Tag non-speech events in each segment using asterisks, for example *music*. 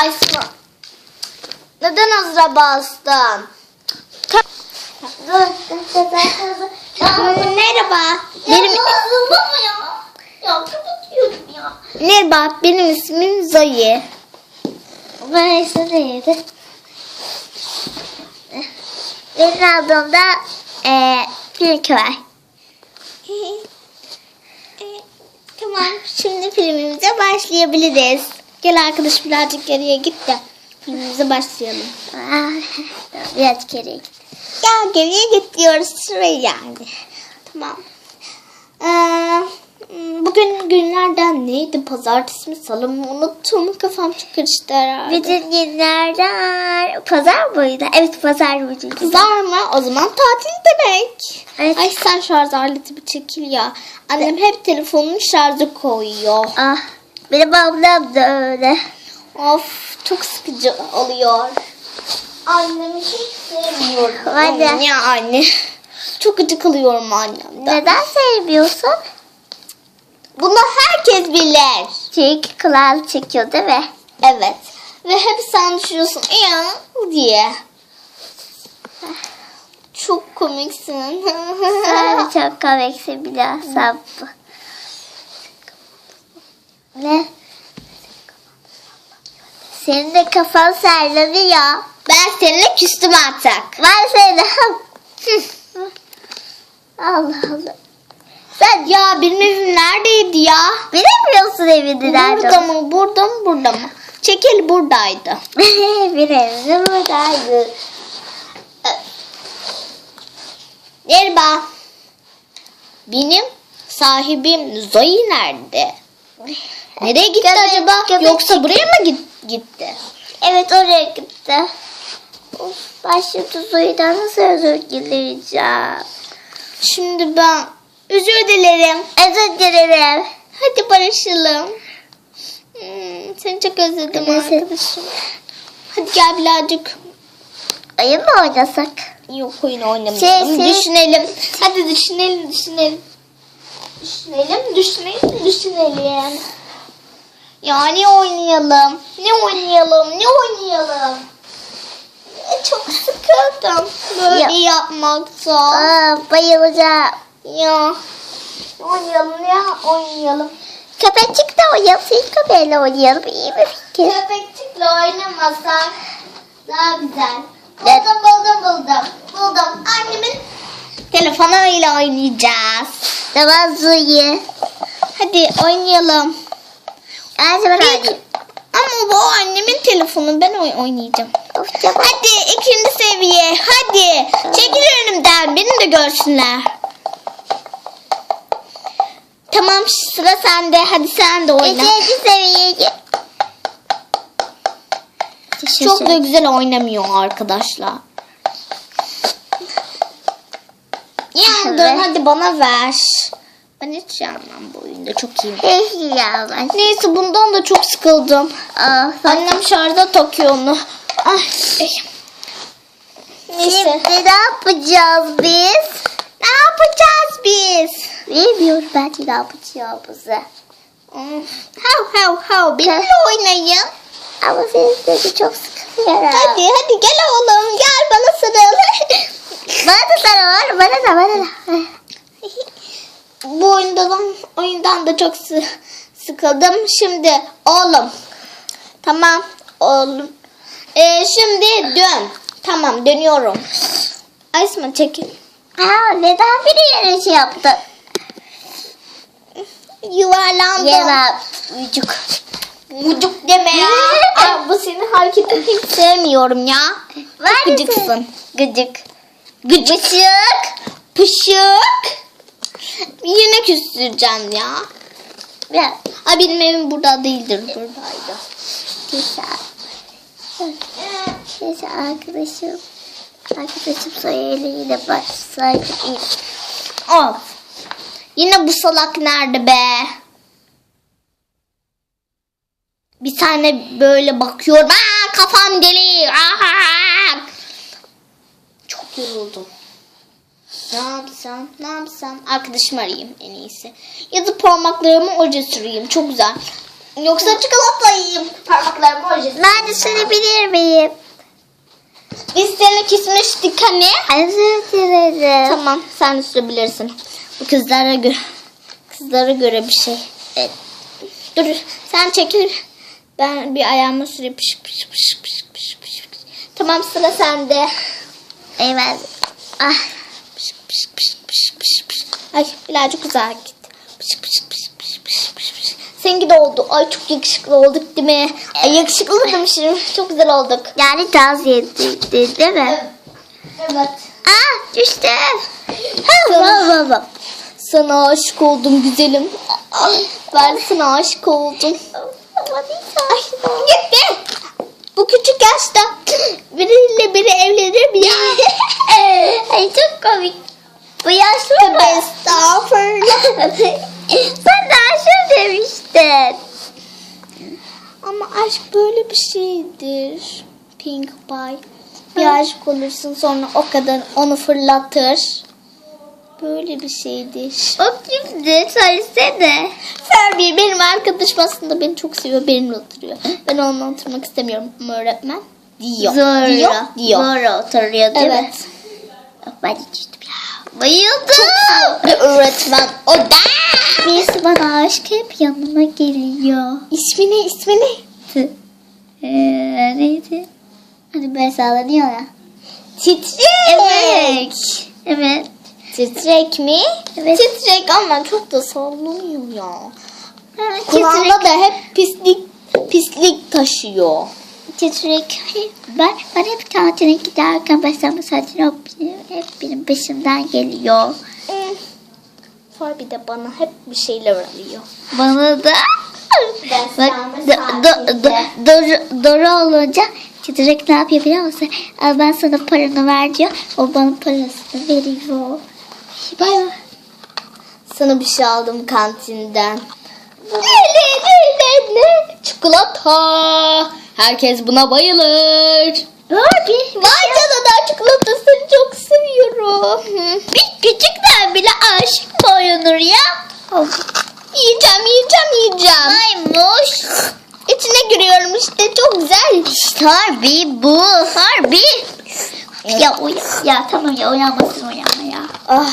Aysun. Neden hazıra bastın? Merhaba. Benim. Merhaba. Benim ismim Zoe. Ben Esra neydi? Benim adım da eee Gülköy. *laughs* Tamam. Şimdi filmimize başlayabiliriz. Gel arkadaş birazcık geriye git de filmimize başlayalım. *laughs* Biraz geriye git. Ya geriye git diyoruz şuraya yani. Tamam. Ee, bugün günlerden neydi? Pazartesi mi salı mı? Unuttum. Kafam çok karıştı herhalde. Bütün günlerden pazar mıydı? Evet pazar bugün. Kızar mı? O zaman tatil demek. Evet. Ay sen şarj aleti bir çekil ya. Annem hep telefonunu şarja koyuyor. Ah, benim ablam da öyle. Of çok sıkıcı oluyor. Annemi hiç sevmiyorum. Anne. Ya anne. Çok gıcık alıyorum annemden. Neden sevmiyorsun? Bunu herkes bilir. Çünkü kulağını çekiyor değil mi? Evet. Ve hep sen düşünüyorsun ya diye. Çok komiksin. Sen çok komiksin biraz *laughs* sapı. Ne? Senin de kafan sallanıyor. ben seninle küstüm artık. Ben seni... Allah Allah. Sen ya benim evim neredeydi ya? Bilemiyorsun evini nerede. Burada mı? Burada mı? Burada mı? Çekil buradaydı. *laughs* Bir evini buradaydı. Merhaba. Benim sahibim Zoe nerede? *laughs* Nereye gitti Köpek- acaba? köpek Yoksa buraya mı git- gitti? Evet oraya gitti. Of, şimdi Zoe'den nasıl özür dileyeceğim? Şimdi ben özür dilerim. Özür dilerim. Hadi barışalım. Hmm, seni çok özledim Evet. arkadaşım. Hadi gel birazcık. Oyun mu oynasak? Yok oyun oynamayalım. Şey, şey- Düşünelim. Hadi düşünelim, düşünelim. Düşünelim, düşünelim, düşünelim. Ya ne oynayalım? Ne oynayalım? Ne oynayalım? Çok sıkıldım böyle Ya. yapmaktan. Aa, bayılacağım. Ya. Oynayalım ya? Oynayalım. Köpekçik de oynayalım. Senin köpeğiyle oynayalım. İyi bir fikir. Köpekçikle oynamasak daha güzel. Buldum buldum buldum. Buldum. Annemin telefonuyla oynayacağız. Tamam Zoe. Hadi oynayalım. Her zaman Bir- oynayayım. Ama bu annemin telefonu ben oy- oynayacağım. Of Hadi ikinci seviye. Hadi. Çekil önümden. Beni de görsünler. Tamam sıra sende. Hadi sen de oyna. İkinci seviyeye git. Çok da güzel oynamıyor arkadaşlar. Yandın hadi bana ver. Ben hiç yanmam bu oyunda çok iyiyim. Peki *laughs* ya ben. Neyse bundan da çok sıkıldım. Aa, sen Annem şarja takıyor onu. Ay. ay. Neyse. Şimdi ne yapacağız biz? Ne yapacağız biz? Bilmiyorum ben de ne yapacağımızı. Hav hav hav benimle oynayın. Ama senin sesi çok sıkılıyorum. Hadi hadi gel oğlum gel bana sarıl. Bana da var. Bana da bana da. *laughs* Bu oyundan, oyundan da çok sı- sıkıldım. Şimdi oğlum. Tamam oğlum. Ee, şimdi dön. Tamam dönüyorum. Aysma çekil. Aa, neden biri yere şey yaptı? Yuvarlandım. Yemem. Vücuk. Mucuk deme ya. *laughs* Aa, bu senin hareketini hiç sevmiyorum ya. Var gıcıksın. Gıcık. Gıcık. Pışık. Yine küstüreceğim ya. Biraz. Ay benim evim burada değildir. Buradaydı. Güzel. Neyse arkadaşım. Arkadaşım sayıyla yine başlasaydı iyi. Of. Yine bu salak nerede be? Bir tane böyle bakıyorum. Aa, kafam deli. Aa! Çok yoruldum. Ne yapsam, ne yapsam? Arkadaşımı arayayım en iyisi. Ya da parmaklarımı oje süreyim. Çok güzel. Yoksa çikolata yiyeyim. Parmaklarımı oynayacağım. Ben de sürebilir miyim? Biz seni kesmiştik hani. Özür dilerim. Tamam sen de sürebilirsin. Bu kızlara göre kızlara göre bir şey. Evet. Dur sen çekil. Ben bir ayağımı süreyim. Pış, pış, pış, pış, pış, pış, pış. Tamam sıra sende. Eyvallah. Ah. Ay birazcık uzağa git. Pış, pış, pış, pış, pış, pış, pış. Seninki de oldu. Ay çok yakışıklı olduk değil mi? Ay yakışıklı demişim. Çok güzel olduk. Yani dans etti değil mi? Evet. Ah düştüm. *laughs* Sana, sana aşık oldum güzelim. Ben sana aşık oldum. Ay, gitti. Bu küçük yaşta biriyle biri evlenir mi ya? *laughs* Ay çok komik. Bu yaşlı mı? estağfurullah. *laughs* Sen de aşık demiştin. Ama aşk böyle bir şeydir. Pink Pie. Bir aşık olursun sonra o kadın onu fırlatır. Böyle bir şeydir. O kimdi? Söylesene. Ferbi benim arkadaşım aslında beni çok seviyor. Benimle oturuyor. Ben onunla oturmak istemiyorum ama öğretmen diyor. Zora. Diyor. Diyor. Zora oturuyor değil mi? Evet. Ben içtim ya. Bayıldım. Bir öğretmen o da. Birisi bana aşık hep yanıma geliyor. İsmi ne? İsmi ne? Ee, neydi? Hani böyle sallanıyor ya. Titrek. Evet. Evet. Titrek mi? Evet. Titrek ama çok da sallanıyor ya. Ha, Kulağında da hep pislik pislik taşıyor. Titrek. Ben, ben hep tatile giderken mesela saçın hep, hep benim peşimden geliyor. Hmm. Ferbi de bana hep bir şeyler arıyor. Bana da Bak sana do, do, do, doğru, doğru olunca titrek ne yapıyor biliyor musun? Ben sana paranı ver diyor. O bana parasını veriyor. Bay bay. Sana bir şey aldım kantinden. Ne ne ne ne ne? Çikolata. Herkes buna bayılır. Abi Vay canına çikolatasını çok seviyorum. Bir küçükten bile aşık mı olunur ya? Yiyeceğim yiyeceğim yiyeceğim. Maymuş. İçine giriyorum işte çok güzel. Harbi bu. Harbi. Ya uyan. Ya tamam ya uyanmasın uyanma ya. Ah,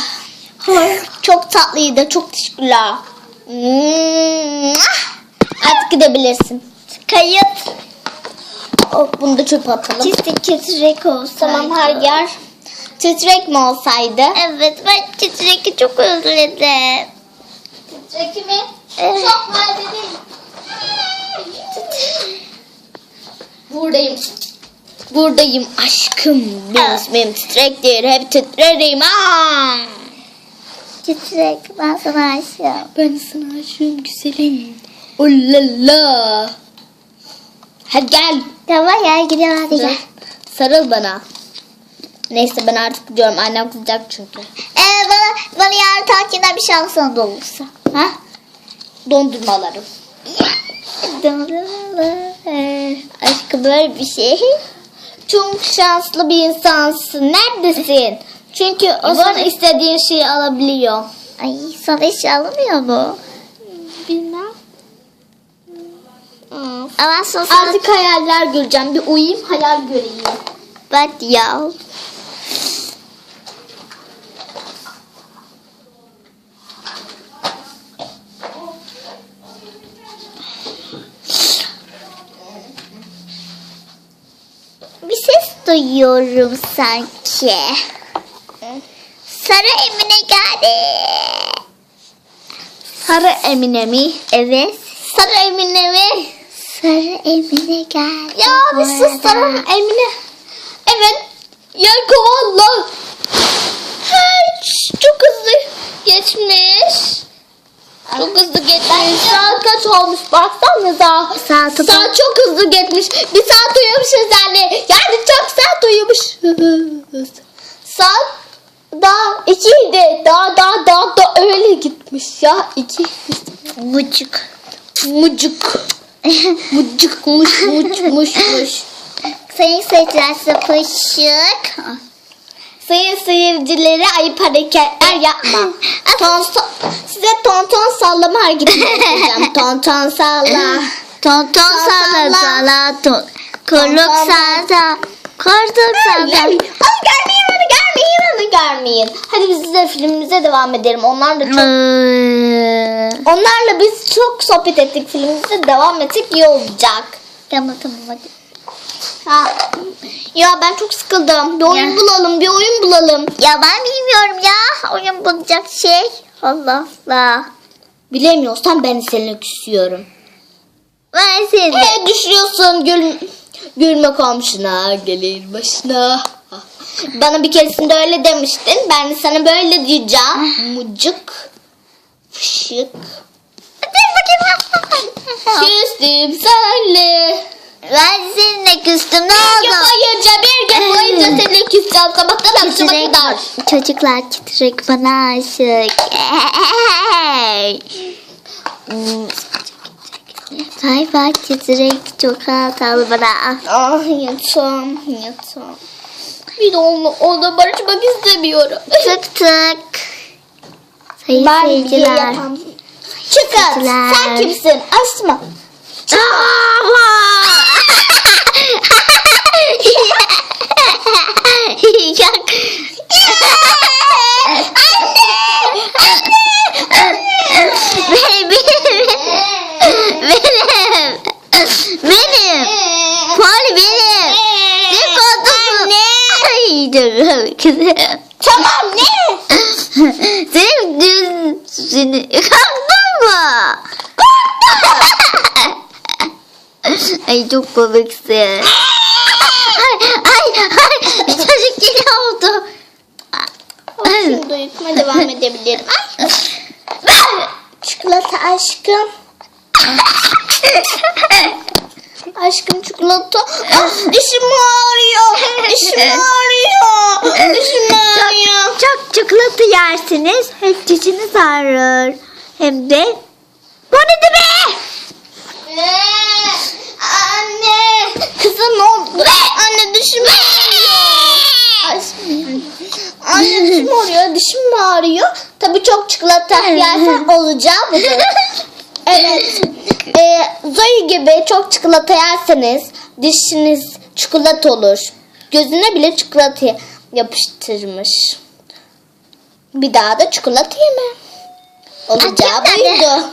çok tatlıydı çok teşekkürler. Artık gidebilirsin. Kayıt. Oh, bunu da çöpe atalım. Çizdi titrek olsaydı. Tamam her yer titrek mi olsaydı? Evet ben titreki çok özledim. Titrek mi? Evet. Çok değil. Buradayım. Buradayım aşkım. Benim ismim titrektir. Hep titrerim. Aa! Titrek ben sana aşığım. Ben sana aşığım güzelim. Ulala. Hadi gel. Tamam ya gidelim hadi gel. Sarıl bana. Neyse ben artık gidiyorum. Annem kızacak çünkü. Ee, bana, bana yarın tatilden bir alsan da olursa. Ha? Dondurmalarım. Aşkım böyle bir şey. Çok şanslı bir insansın. Neredesin? Çünkü o sana istediğin şeyi alabiliyor. Ay sana hiç alınmıyor mu? Sana... Artık hayaller göreceğim. Bir uyuyayım hayal göreyim. Ben ya. Bir ses duyuyorum sanki. Sarı Emine geldi. Sarı Emine mi? Evet. Sarı Emine mi? Sarı Emine geldi. Ya bir sus. Sarı Emine. Evet. Ya kovala. Çok hızlı geçmiş. Çok hızlı geçmiş. Saat kaç olmuş baksanıza. Saat Saat çok hızlı geçmiş. Bir saat uyumuşuz yani. Yani çok saat uyumuş. *laughs* saat daha ikiydi. Daha daha daha da öyle gitmiş ya. İki. Mucuk. Mucuk. Mucukmuş muç muş muş. Sayın seyirciler sıpışık. Sayın seyircileri ayıp hareketler yapma. Tonton, size tonton sallama hareketi yapacağım. Tonton salla. Tonton salla salla. salla ton. Tonton salla. Hadi salla. görmeyin onu görmeyin onu görmeyin. Hadi biz de filmimize devam edelim. Onlar da çok Ee, Onlarla biz çok sohbet ettik filmimize devam etsek iyi olacak. Tamam tamam hadi. Ha. Ya ben çok sıkıldım. Bir oyun Ya. bulalım, bir oyun bulalım. Ya ben bilmiyorum ya. Oyun bulacak şey. Allah Allah. Bilemiyorsan ben seni küsüyorum. Ben seni. Ne düşüyorsun gül gülme komşuna gelir başına. Bana bir keresinde öyle demiştin. Ben de sana böyle diyeceğim. Mucuk. Fışık. Dur bakayım. Küstüm senle. ben seninle küstüm ne Bir gün oldu? boyunca bir gün boyunca seni küseceğim. Sabahtan akşama Titrek, kadar. çocuklar titrek bana aşık. Hmm. Bay bay titrek çok hatalı bana. Ah yatam yatam. Bir de onunla, onunla barışmak istemiyorum. Tık tık. Sayın Ben seyirciler. Çıkın. Seyirciler. Sen kimsin? Asma. Yok. Benim, benim, benim, benim, Poli benim. Ne koltuğu? Dur kızım. Tamam ne? Senin dün seni kalktın mı? Ay çok komiksin. Ay ay ay çocuk geri oldu. Şimdi uyutma devam edebilirim. Ay. Çikolata aşkım. *laughs* Aşkım çikolata. Ah, dişim ağrıyor. Dişim ağrıyor. Dişim ağrıyor. Çok, çok çikolata yersiniz. Hem dişiniz ağrır. Hem de bu ne be? Ee, Anne. Kızım ne oldu? Anne dişim ağrıyor. Anne dişim ağrıyor. Dişim ağrıyor? Tabii çok çikolata yersen olacağı budur. *laughs* Evet. Ee, Zoe gibi çok çikolata yerseniz dişiniz çikolata olur. Gözüne bile çikolata yapıştırmış. Bir daha da çikolata yeme. Olacağı Açık buydu.